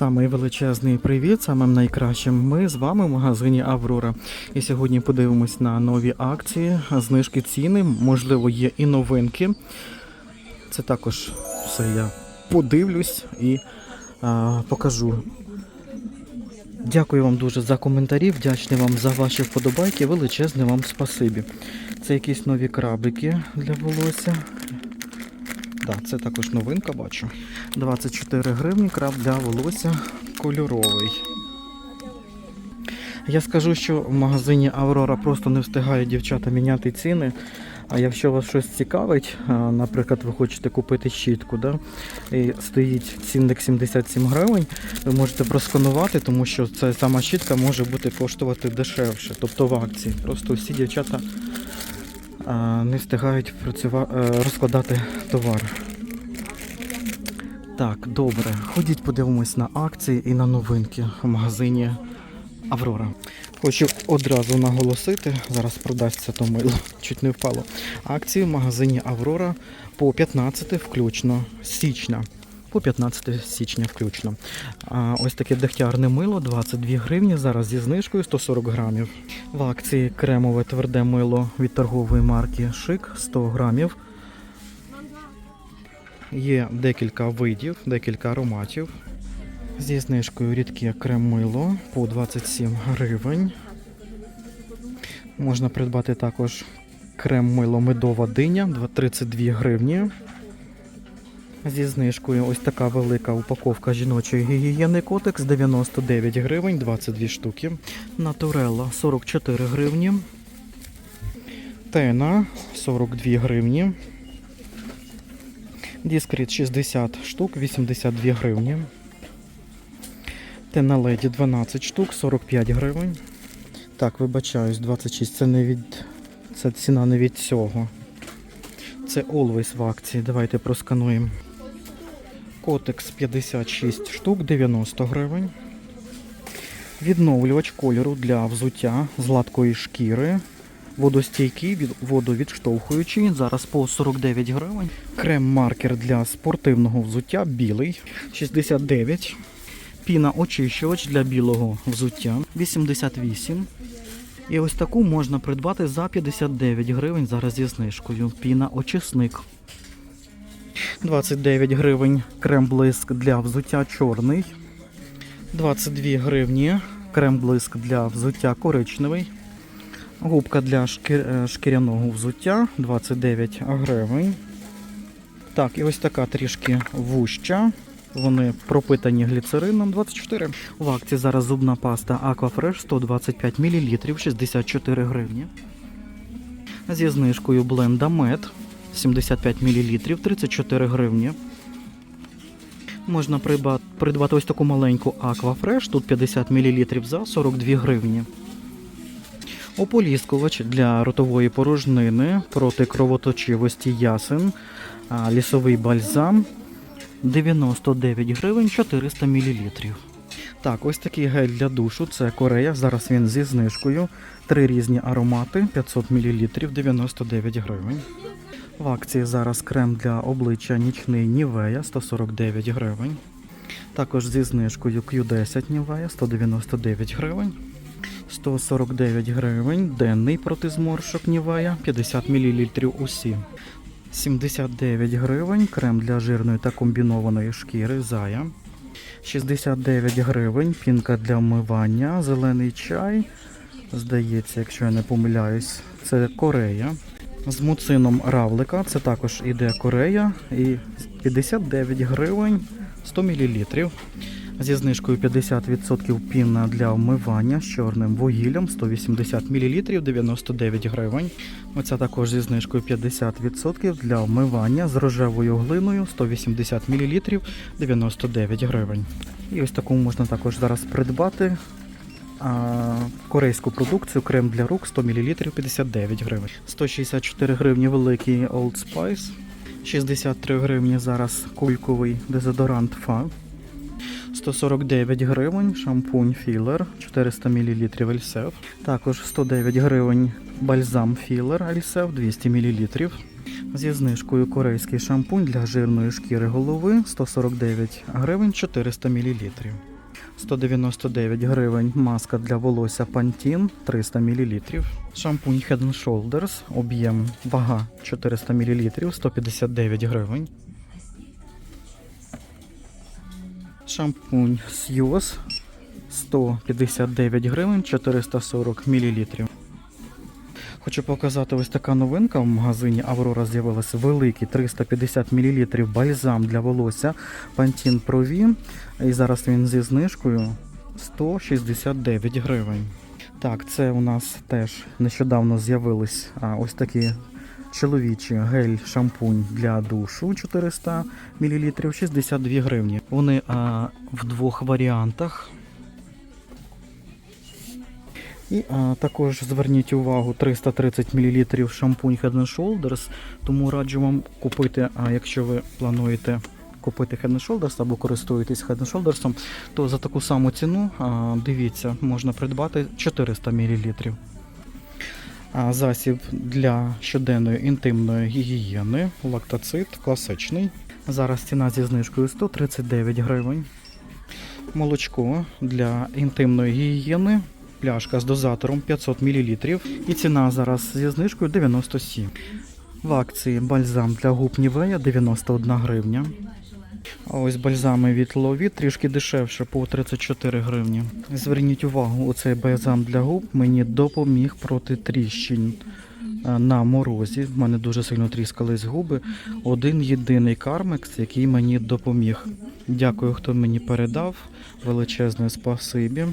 Самий величезний привіт, самим найкращим. Ми з вами в магазині Аврора. І сьогодні подивимось на нові акції, знижки ціни, можливо, є і новинки. Це також все я подивлюсь і а, покажу. Дякую вам дуже за коментарі, вдячний вам за ваші вподобайки, величезне вам спасибі. Це якісь нові крабики для волосся. Так, це також новинка, бачу. 24 гривні краб для волосся кольоровий. Я скажу, що в магазині Аврора просто не встигає дівчата міняти ціни. А якщо вас щось цікавить, наприклад, ви хочете купити щітку, да, і стоїть цінник 77 гривень, ви можете просканувати, тому що ця сама щітка може бути коштувати дешевше, тобто в акції. Просто всі дівчата не встигають е, розкладати товар. Так, добре. Ходіть подивимось на акції і на новинки в магазині Аврора. Хочу одразу наголосити, зараз продасться то мило, чуть не впало. Акції в магазині Аврора по 15 включно січня. По 15 січня включно. А ось таке дегтярне мило 22 гривні, зараз зі знижкою 140 грамів. В акції кремове тверде мило від торгової марки Шик 100 грамів. Є декілька видів, декілька ароматів. Зі знижкою рідке крем-мило по 27 гривень. Можна придбати також крем-мило медова диня 32 гривні. Зі знижкою ось така велика упаковка жіночої гігієни Котекс 99 гривень, 22 штуки. Натурелла 44 гривні. Тена 42 гривні. Діскріт 60 штук, 82 гривні. Тена леді 12 штук, 45 гривень. Так, вибачаюсь, 26. Це не від. Це ціна не від цього. Це Always в акції. Давайте проскануємо. Котекс 56 штук, 90 гривень. Відновлювач кольору для взуття з гладкої шкіри. Водостійкий, від, водовідштовхуючий. Зараз по 49 гривень. Крем-маркер для спортивного взуття білий 69. Піна очищувач для білого взуття 88. І ось таку можна придбати за 59 гривень зараз зі знижкою. Піна очисник. 29 гривень крем-блиск для взуття чорний. 22 гривні крем-блиск для взуття коричневий. Губка для е, шкіряного взуття 29 гривень. Так, і ось така трішки вуща. Вони пропитані гліцерином 24. В акції зараз зубна паста Aquafresh 125 мл 64 гривні. Зі знижкою бленда Мед 75 мл 34 гривні. Можна придбати ось таку маленьку Aquafresh, тут 50 мл за 42 гривні. Ополіскувач для ротової порожнини проти кровоточивості ясен, лісовий бальзам 99 гривень 400 мл. Так, ось такий гель для душу. Це Корея. Зараз він зі знижкою. Три різні аромати 500 мл 99 гривень. В акції зараз крем для обличчя нічний Нівея 149 гривень. Також зі знижкою Q10 Нівея 199 гривень. 149 гривень. Денний проти зморшок Нівея 50 мл усі. 79 гривень. Крем для жирної та комбінованої шкіри Зая. 69 гривень. Пінка для вмивання. Зелений чай. Здається, якщо я не помиляюсь, це Корея. З муцином равлика. Це також іде Корея. І 59 гривень 100 мл. Зі знижкою 50% піна для вмивання з чорним вугіллям 180 мл 99 гривень. Оця також зі знижкою 50% для вмивання з рожевою глиною 180 мл 99 гривень. І ось таку можна також зараз придбати. Корейську продукцію крем для рук 100 мл 59 гривень. 164 гривні великий Old Spice. 63 гривні зараз кульковий дезодорант Фа. 149 гривень шампунь філер 400 мл Ельсев. Також 109 гривень бальзам філер Ельсев 200 мл. Зі знижкою корейський шампунь для жирної шкіри голови 149 гривень 400 мл. 199 гривень. Маска для волосся Pantene 300 мл. Шампунь Head and Shoulders, об'єм вага 400 мл, 159 гривень. Шампунь Сьюз 159 гривень, 440 мл. Хочу показати ось така новинка в магазині Аврора з'явилася великий 350 мл бальзам для волосся Pantene Pro V. І зараз він зі знижкою 169 гривень. Так, це у нас теж нещодавно з'явились ось такі чоловічі гель-шампунь для душу 400 мл 62 гривні. Вони а, в двох варіантах. І а, також зверніть увагу 330 мл шампунь Head and Shoulders, тому раджу вам купити, а якщо ви плануєте купити Head and Shoulders або користуєтесь Head and Shoulders, то за таку саму ціну, а, дивіться, можна придбати 400 мл. А, засіб для щоденної інтимної гігієни, лактоцит, класичний. Зараз ціна зі знижкою 139 гривень. Молочко для інтимної гігієни пляшка з дозатором 500 мл. І ціна зараз зі знижкою 97. В акції бальзам для губ Нівея 91 гривня. А ось бальзами від Лові трішки дешевше по 34 гривні. Зверніть увагу, оцей бальзам для губ мені допоміг проти тріщин е, на морозі. В мене дуже сильно тріскались губи. Один єдиний кармекс, який мені допоміг. Дякую, хто мені передав. Величезне спасибі.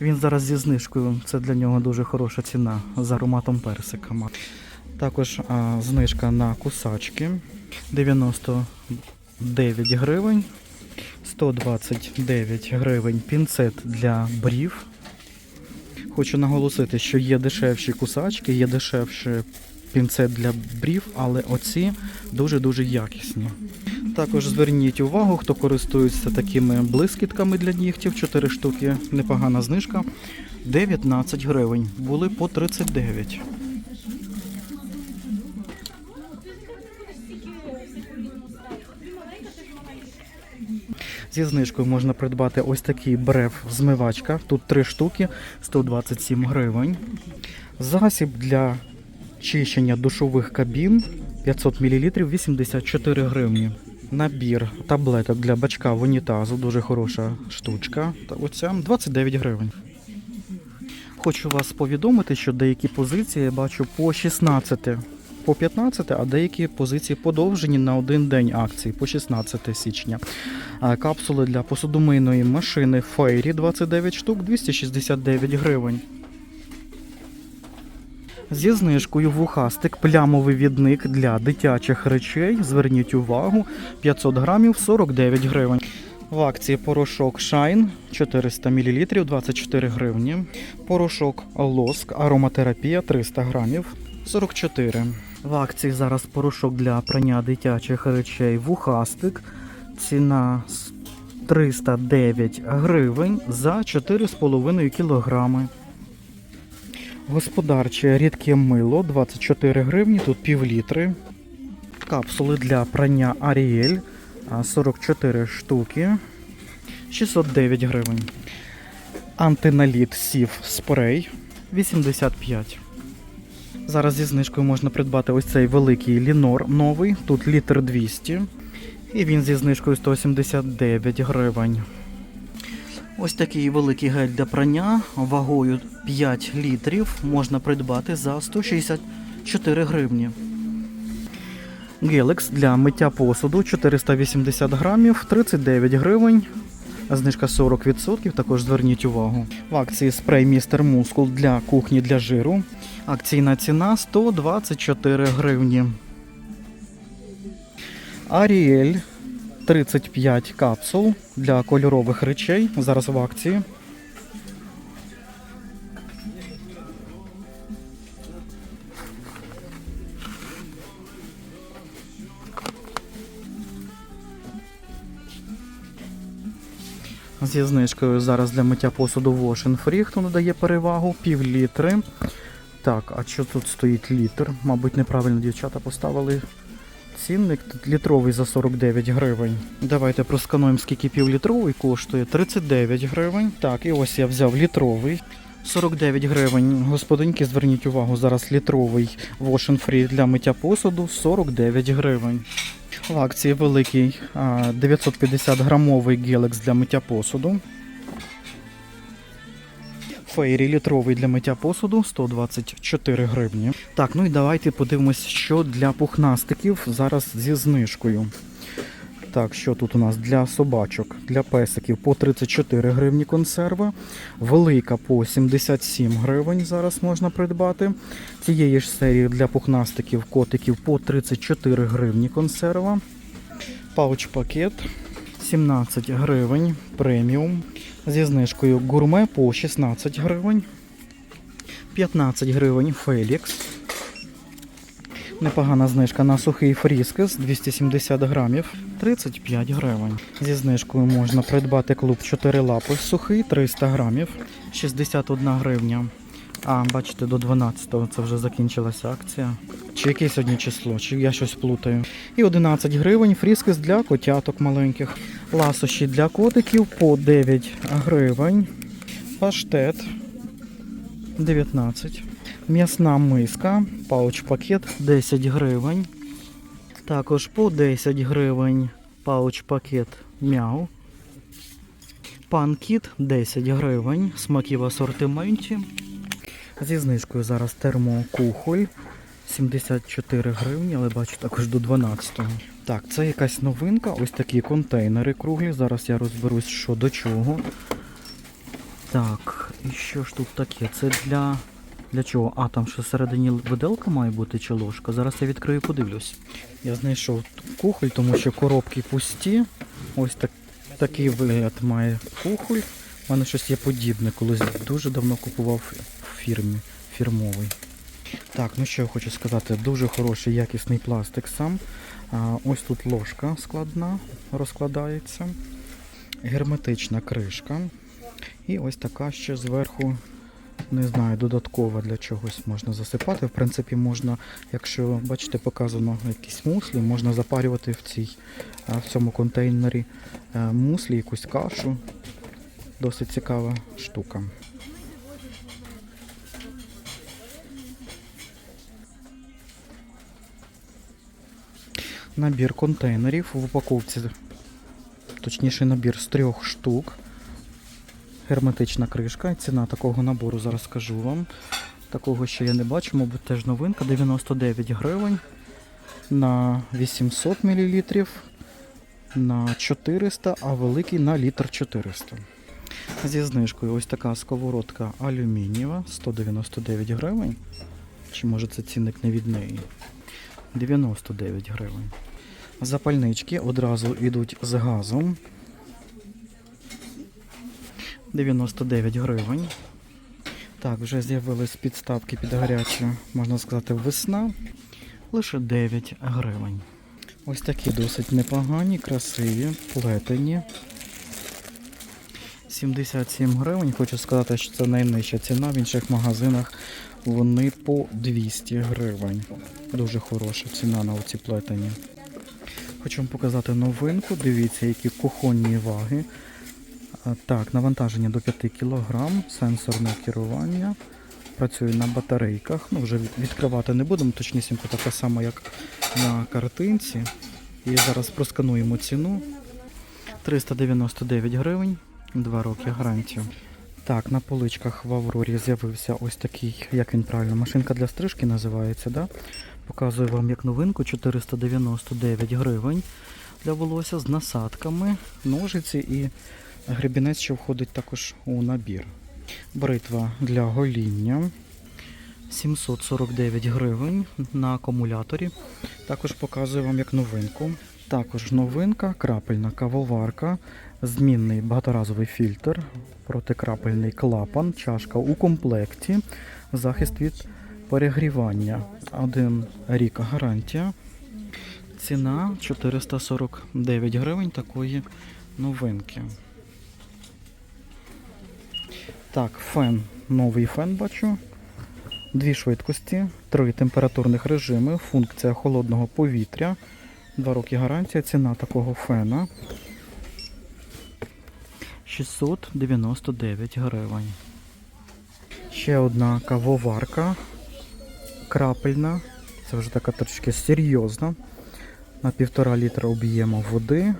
Він зараз зі знижкою. Це для нього дуже хороша ціна з ароматом персика. Також а, знижка на кусачки 99 гривень, 129 гривень пінцет для брів. Хочу наголосити, що є дешевші кусачки, є дешевший пінцет для брів, але оці дуже-дуже якісні. Також зверніть увагу, хто користується такими блискітками для нігтів, 4 штуки, непогана знижка. 19 гривень. Були по 39. Зі знижкою можна придбати ось такий брев змивачка. Тут 3 штуки, 127 гривень. Засіб для чищення душових кабін 500 мл 84 гривні. Набір таблеток для бачка в унітазу, дуже хороша штучка. Та оця 29 гривень. Хочу вас повідомити, що деякі позиції я бачу по 16, по 15, а деякі позиції подовжені на один день акції по 16 січня. Капсули для посудомийної машини Фейрі 29 штук 269 гривень. Зі знижкою вухастик плямовий відник для дитячих речей. Зверніть увагу, 500 грамів 49 гривень. В акції порошок Shine 400 мл 24 гривні. Порошок Лоск ароматерапія 300 грамів 44. В акції зараз порошок для прання дитячих речей вухастик. Ціна 309 гривень за 4,5 кілограми. Господарче рідке мило 24 гривні, тут пів літри. Капсули для прання Аріель 44 штуки, 609 гривень. Антиналіт сів спрей 85. Зараз зі знижкою можна придбати ось цей великий лінор новий, тут літр 200. І він зі знижкою 179 гривень. Ось такий великий гель для прання вагою 5 літрів можна придбати за 164 гривні. Гелекс для миття посуду 480 грамів 39 гривень. Знижка 40%, також зверніть увагу. В акції спрей Містер Мускул для кухні для жиру. Акційна ціна 124 гривні. Аріель 35 капсул для кольорових речей. Зараз в акції. Зі знижкою зараз для миття посуду Wash Free, хто надає перевагу, пів літри. Так, а що тут стоїть літр? Мабуть, неправильно дівчата поставили цінник. Тут літровий за 49 гривень. Давайте проскануємо, скільки півлітровий коштує. 39 гривень. Так, і ось я взяв літровий. 49 гривень. Господинки, зверніть увагу, зараз літровий Wash Free для миття посуду 49 гривень. В акції великий а, 950 грамовий гелекс для миття посуду. Фейрі літровий для миття посуду 124 гривні. Так, ну і давайте подивимось, що для пухнастиків зараз зі знижкою. Так, що тут у нас для собачок, для песиків по 34 гривні консерва. Велика по 77 гривень зараз можна придбати. Цієї ж серії для пухнастиків котиків по 34 гривні консерва. Пауч-пакет 17 гривень преміум. Зі знижкою гурме по 16 гривень. 15 гривень Фелікс. Непогана знижка на сухий фріскес 270 грамів 35 гривень. Зі знижкою можна придбати клуб 4 лапи сухий 300 грамів 61 гривня. А, бачите, до 12-го це вже закінчилася акція. Чи яке сьогодні число, чи я щось плутаю. І 11 гривень фріскес для котяток маленьких. Ласощі для котиків по 9 гривень. Паштет 19. М'ясна миска, пауч-пакет 10 гривень. Також по 10 гривень пауч-пакет мяу. Панкіт 10 гривень. Смаки в асортименті. Зі знижкою зараз термокухоль 74 гривні, але бачу також до 12-го. Так, це якась новинка. Ось такі контейнери круглі. Зараз я розберусь, що до чого. Так, і що ж тут таке? Це для. Для чого? А, там ще всередині виделка має бути чи ложка. Зараз я відкрию подивлюсь. Я знайшов кухоль, тому що коробки пусті. Ось так, такий вигляд має кухоль. У мене щось є подібне, колись дуже давно купував в фірмі фірмовий. Так, ну що я хочу сказати, дуже хороший якісний пластик сам. Ось тут ложка складна, розкладається. Герметична кришка. І ось така ще зверху, не знаю, додаткова для чогось можна засипати. В принципі, можна, якщо бачите, показано якісь муслі, можна запарювати в, цій, в цьому контейнері е, муслі, якусь кашу. Досить цікава штука. Набір контейнерів в упаковці, точніше набір з трьох штук. Герметична кришка. Ціна такого набору зараз скажу вам. Такого ще я не бачу, мабуть, теж новинка. 99 гривень на 800 мл, на 400, а великий на літр 400. Зі знижкою ось така сковородка алюмінієва, 199 гривень. Чи може це цінник не від неї? 99 гривень. Запальнички одразу йдуть з газом. 99 гривень. Так, вже з'явились підставки під гарячу, можна сказати, весна. Лише 9 гривень. Ось такі досить непогані, красиві, плетені. 77 гривень. Хочу сказати, що це найнижча ціна. В інших магазинах вони по 200 гривень. Дуже хороша ціна на оці плетені. Хочу вам показати новинку. Дивіться, які кухонні ваги. Так, навантаження до 5 кг, сенсорне керування. Працює на батарейках. Ну, вже відкривати не будемо, точнісінько така сама, як на картинці. І зараз проскануємо ціну. 399 гривень, 2 роки гарантію. Так, на поличках в Аврорі з'явився ось такий, як він правильно, машинка для стрижки називається, да? Показую вам як новинку 499 гривень для волосся з насадками, ножиці і гребінець, що входить також у набір. Бритва для гоління 749 гривень на акумуляторі. Також показую вам як новинку. Також новинка, крапельна кавоварка, змінний багаторазовий фільтр, протикрапельний клапан, чашка у комплекті, захист від перегрівання. Один рік гарантія. Ціна 449 гривень такої новинки. Так, фен, новий фен бачу. Дві швидкості, три температурних режими, функція холодного повітря. Два роки гарантія. Ціна такого фена 699 гривень. Ще одна кавоварка крапельна. Це вже така трошки серйозна. На півтора літра об'єму води.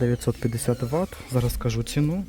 950 Вт. Зараз скажу ціну.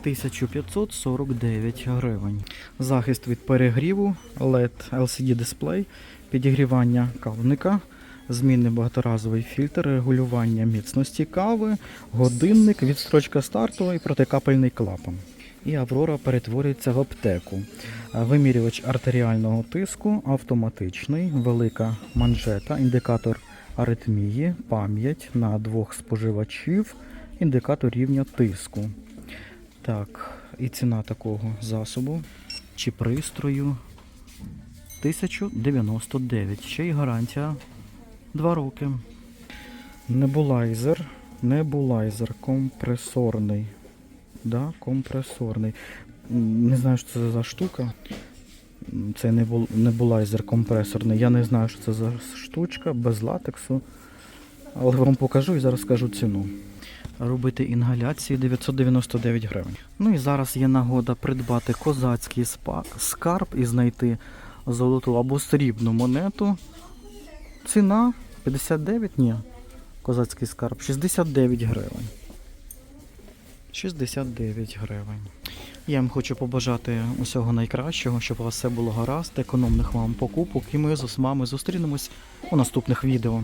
1549 гривень. Захист від перегріву, LED LCD дисплей, підігрівання кавника, змінний багаторазовий фільтр, регулювання міцності кави, годинник, відстрочка стартова і протикапельний клапан. І Аврора перетворюється в аптеку. Вимірювач артеріального тиску, автоматичний, велика манжета, індикатор аритмії, пам'ять на двох споживачів, індикатор рівня тиску. Так, і ціна такого засобу чи пристрою 1099. Ще й гарантія 2 роки. Небулайзер. Небулайзер компресорний. Да, компресорний. Не знаю, що це за штука. Це небул- небулайзер компресорний. Я не знаю, що це за штучка, без латексу. Але вам покажу і зараз скажу ціну. Робити інгаляції 999 гривень. Ну і зараз є нагода придбати козацький скарб і знайти золоту або срібну монету. Ціна 59, ні. Козацький скарб 69 гривень. 69 гривень. Я вам хочу побажати усього найкращого, щоб у вас все було гаразд, економних вам покупок, і ми з вами зустрінемось у наступних відео.